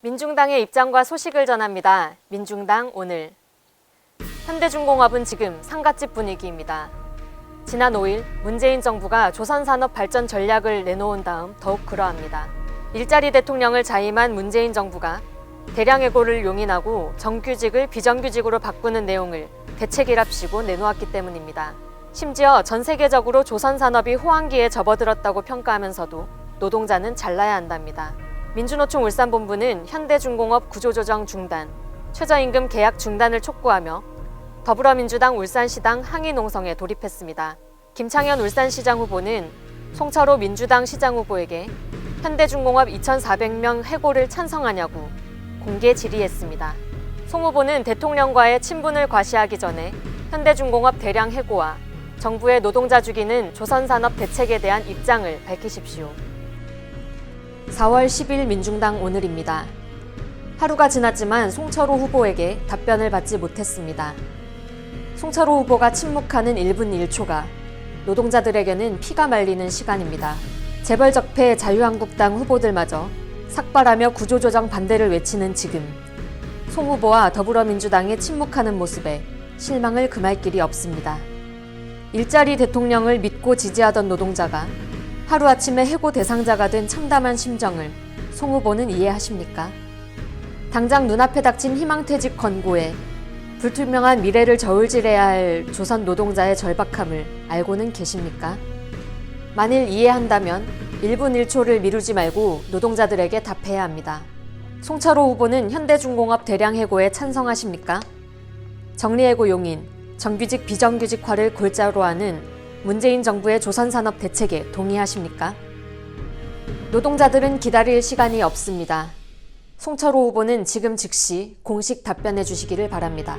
민중당의 입장과 소식을 전합니다. 민중당 오늘. 현대중공업은 지금 상갓집 분위기입니다. 지난 5일 문재인 정부가 조선산업 발전 전략을 내놓은 다음 더욱 그러합니다. 일자리 대통령을 자임한 문재인 정부가 대량 해고를 용인하고 정규직을 비정규직으로 바꾸는 내용을 대책이랍시고 내놓았기 때문입니다. 심지어 전 세계적으로 조선산업이 호황기에 접어들었다고 평가하면서도 노동자는 잘라야 한답니다. 민주노총 울산본부는 현대중공업 구조조정 중단, 최저임금 계약 중단을 촉구하며 더불어민주당 울산시당 항의 농성에 돌입했습니다. 김창현 울산시장 후보는 송철호 민주당 시장 후보에게 현대중공업 2,400명 해고를 찬성하냐고 공개 질의했습니다. 송 후보는 대통령과의 친분을 과시하기 전에 현대중공업 대량 해고와 정부의 노동자 죽이는 조선산업 대책에 대한 입장을 밝히십시오. 4월 10일 민중당 오늘입니다. 하루가 지났지만 송철호 후보에게 답변을 받지 못했습니다. 송철호 후보가 침묵하는 1분 1초가 노동자들에게는 피가 말리는 시간입니다. 재벌적폐 자유한국당 후보들마저 삭발하며 구조조정 반대를 외치는 지금 송 후보와 더불어민주당이 침묵하는 모습에 실망을 금할 길이 없습니다. 일자리 대통령을 믿고 지지하던 노동자가 하루아침에 해고 대상자가 된 참담한 심정을 송 후보는 이해하십니까? 당장 눈앞에 닥친 희망퇴직 권고에 불투명한 미래를 저울질해야 할 조선 노동자의 절박함을 알고는 계십니까? 만일 이해한다면 1분 1초를 미루지 말고 노동자들에게 답해야 합니다. 송철호 후보는 현대중공업 대량 해고에 찬성하십니까? 정리해고 용인, 정규직 비정규직화를 골자로 하는 문재인 정부의 조선산업 대책에 동의하십니까? 노동자들은 기다릴 시간이 없습니다. 송철호 후보는 지금 즉시 공식 답변해 주시기를 바랍니다.